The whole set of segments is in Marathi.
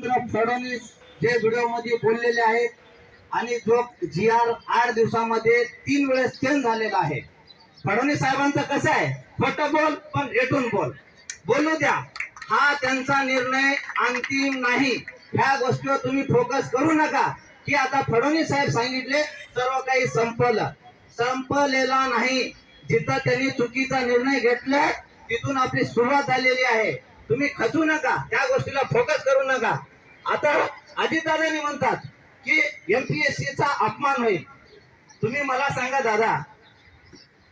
देवेंद्र फडणवीस जे व्हिडिओमध्ये बोललेले आहेत आणि जो जी आर आठ दिवसामध्ये तीन वेळेस चेंज झालेला आहे. फडणवीस साहेबांचं कसं आहे? खोटं बोल पण रेटून बोल. बोलू द्या. हा त्यांचा निर्णय अंतिम नाही. ह्या गोष्टीवर तुम्ही फोकस करू नका. की आता फडणवीस साहेब सांगितले सर्व काही संपलं. संपलेला नाही. जिथं त्यांनी चुकीचा निर्णय घेतलाय तिथून आपली सुरुवात झालेली आहे. तुम्ही खचू नका त्या गोष्टीला फोकस करू नका. आता अजितदादांनी म्हणतात की एमपीएससी चा अपमान होईल. तुम्ही मला सांगा दादा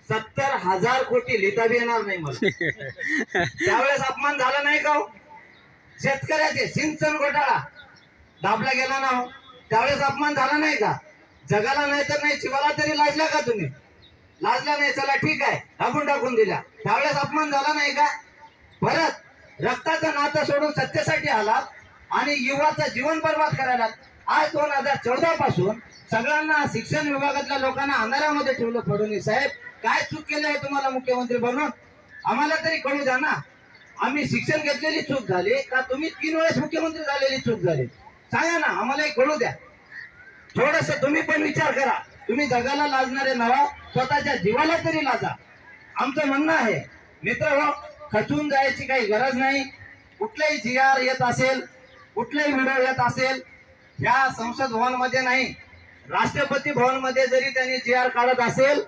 सत्तर हजार कोटी लिहिता बी येणार नाही मला. त्यावेळेस अपमान झाला नाही का हो? शेतकऱ्याचे सिंचन घोटाळा. दाबला गेला ना हो? त्यावेळेस अपमान झाला नाही का? जगाला नाही तर नाही शिवाला तरी लाजला का तुम्ही? लाजला नाही चला ठीक आहे टाकून टाकून दिल्या. त्यावेळेस अपमान झाला नाही का? परत रक्ताचं नातं सोडून सत्तेसाठी आलात आणि युवाचं जीवन बर्बाद करायला आज दोन हजार चौदा पासून सगळ्यांना शिक्षण विभागातल्या लोकांना अंधारामध्ये ठेवलं फडणवीस साहेब काय चूक केलं आहे तुम्हाला मुख्यमंत्री बनून? आम्हाला तरी कळू द्या ना. आम्ही शिक्षण घेतलेली चूक झाली का तुम्ही तीन वेळेस मुख्यमंत्री झालेली चूक झाली? सांगा ना आम्हालाही कळू द्या. थोडस तुम्ही पण विचार करा. तुम्ही जगाला लाजणारे नवा स्वतःच्या जीवाला तरी लाजा. आमचं म्हणणं आहे मित्र हो खचून जायची काही गरज नाही. कुठलाही जी आर येत असेल कुठलाही व्हिडिओ येत असेल ह्या संसद भवनमध्ये नाही. राष्ट्रपती भवनमध्ये जरी त्यांनी जी आर काढत असेल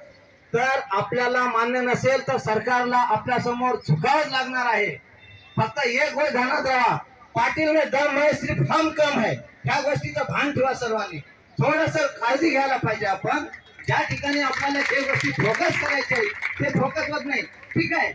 तर आपल्याला मान्य नसेल तर सरकारला आपल्यासमोर झुकावच लागणार आहे. फक्त एक गोष्ट ध्यानात राहा. पाटील में दम आहे सिर्फ हम कम आहे. ह्या गोष्टीचं भान ठेवा सर्वांनी. थोडस काळजी घ्यायला पाहिजे आपण. ज्या ठिकाणी आपल्याला जे गोष्टी फोकस करायचे ते फोकस होत नाही. ठीक आहे?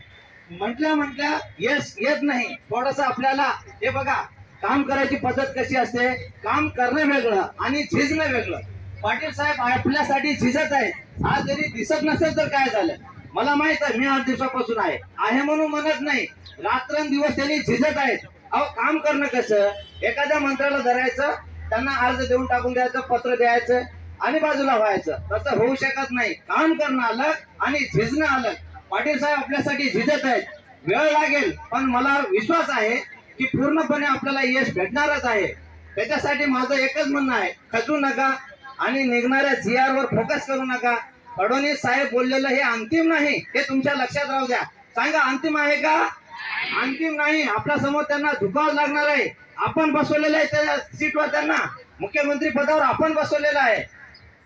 म्हटल्या म्हटल्या येस येत नाही. थोडस आपल्याला हे बघा काम करायची पद्धत कशी असते? काम करणं वेगळं आणि झिजणं वेगळं. पाटील साहेब आपल्यासाठी झिजत आहेत. आज जरी दिसत नसेल तर काय झालं? मला माहीत आहे मी आठ दिवसापासून आहे. आहे म्हणून म्हणत नाही. रात्रंदिवस त्यांनी झिजत आहेत. अहो काम करणं कसं? एखाद्या मंत्र्याला धरायचं त्यांना अर्ज देऊन टाकून द्यायचं पत्र द्यायचं आणि बाजूला व्हायचं. तसं होऊ शकत नाही. काम करणं अलग आणि झिजणं अलग. पाटील साहेब आपल्यासाठी झिजत आहेत. वेळ लागेल पण मला विश्वास आहे की पूर्णपणे आपल्याला यश भेटणारच आहे. त्याच्यासाठी माझं एकच म्हणणं आहे खचू नका आणि निघणाऱ्या जी आर वर फोकस करू नका. फडणवीस साहेब बोललेलं हे अंतिम नाही हे तुमच्या लक्षात राहू द्या. सांगा अंतिम आहे का? अंतिम नाही आपल्यासमोर त्यांना झुकावं लागणार आहे. आपण बसवलेलं आहे त्या सीटवर त्यांना. मुख्यमंत्री पदावर आपण बसवलेलं आहे.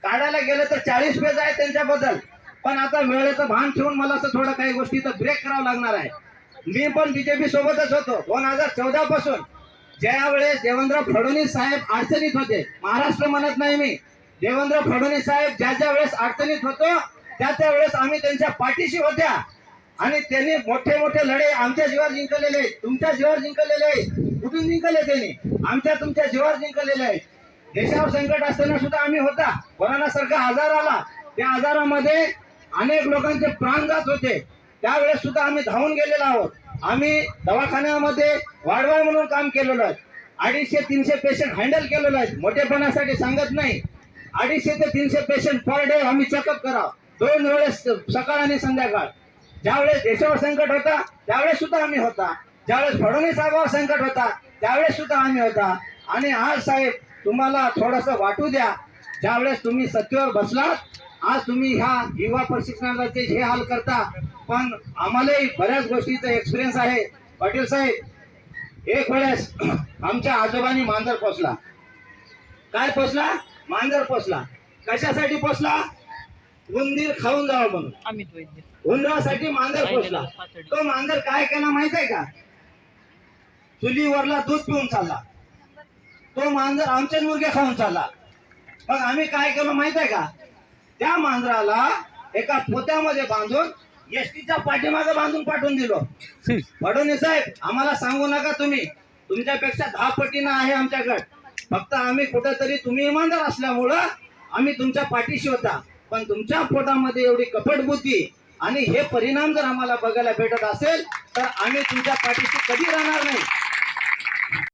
काढायला गेलं तर चाळीस पेज आहे त्यांच्याबद्दल. पण आता वेळेचं भान ठेवून मला असं थोडं काही गोष्टीचं ब्रेक करावं लागणार आहे. मी पण बीजेपी सोबतच होतो. दोन हजार चौदा पासून. ज्यावेळेस देवेंद्र फडणवीस साहेब अडचणीत होते महाराष्ट्र म्हणत नाही मी. देवेंद्र फडणवीस साहेब ज्या ज्या वेळेस अडचणीत होतो त्या त्या वेळेस आम्ही त्यांच्या पाठीशी होत्या. आणि त्यांनी मोठे मोठे लढे आमच्या जीवावर जिंकलेले तुमच्या जीवावर जिंकलेले आहे कुठून जिंकले त्यांनी? आमच्या तुमच्या जीवावर जिंकलेले आहेत. देशावर संकट असताना सुद्धा आम्ही होता. कोरोना सारखा आजार आला. त्या आजारामध्ये अनेक लोकांचे प्राण जात होते. त्यावेळेस सुद्धा आम्ही धावून गेलेलो आहोत. आम्ही दवाखान्यामध्ये वाढवाय म्हणून काम केलेलं आहे. अडीचशे तीनशे पेशंट हँडल केलेलं आहे मोठेपणासाठी सांगत नाही. अडीचशे ते तीनशे पेशंट पर डे आम्ही चेकअप करा दोन वेळेस सकाळ आणि संध्याकाळ. ज्यावेळेस देशावर संकट होता त्यावेळेस सुद्धा आम्ही होता. ज्यावेळेस फडणवीस साहेबावर संकट होता त्यावेळेस सुद्धा आम्ही होता. आणि आज साहेब तुम्हाला थोडस वाटू द्या. ज्यावेळेस तुम्ही सत्तेवर बसलात आज तुम्ही ह्या युवा प्रशिक्षणाचे हे हाल करता पण आम्हालाही बऱ्याच गोष्टीचा एक्सपिरियन्स आहे. पाटील साहेब एक वेळेस आमच्या आजोबांनी मांजर पोचला काय पोचला मांजर पोचला कशासाठी पोचला उंदीर खाऊन जावं म्हणून. उंदरासाठी मांजर पोचला तो मांजर काय केला माहीत आहे का? चुलीवरला दूध पिऊन चालला. तो मांजर आमचे मुर्गे खाऊन चालला. मग आम्ही काय केलं माहीत आहे का? त्या मांजराला एका पोत्यामध्ये बांधून एसटीच्या पाठीमागे बांधून पाठवून दिलो. फडणवीस साहेब आम्हाला सांगू नका तुम्ही. तुमच्यापेक्षा दहा पटीनं आहे आमच्याकडे. फक्त आम्ही कुठेतरी तुम्ही इमानदार असल्यामुळं आम्ही तुमच्या पाठीशी होता. पण तुमच्या पोटामध्ये एवढी कपट बुद्धी आणि हे परिणाम जर आम्हाला बघायला भेटत असेल तर आम्ही तुमच्या पाठीशी कधी राहणार नाही.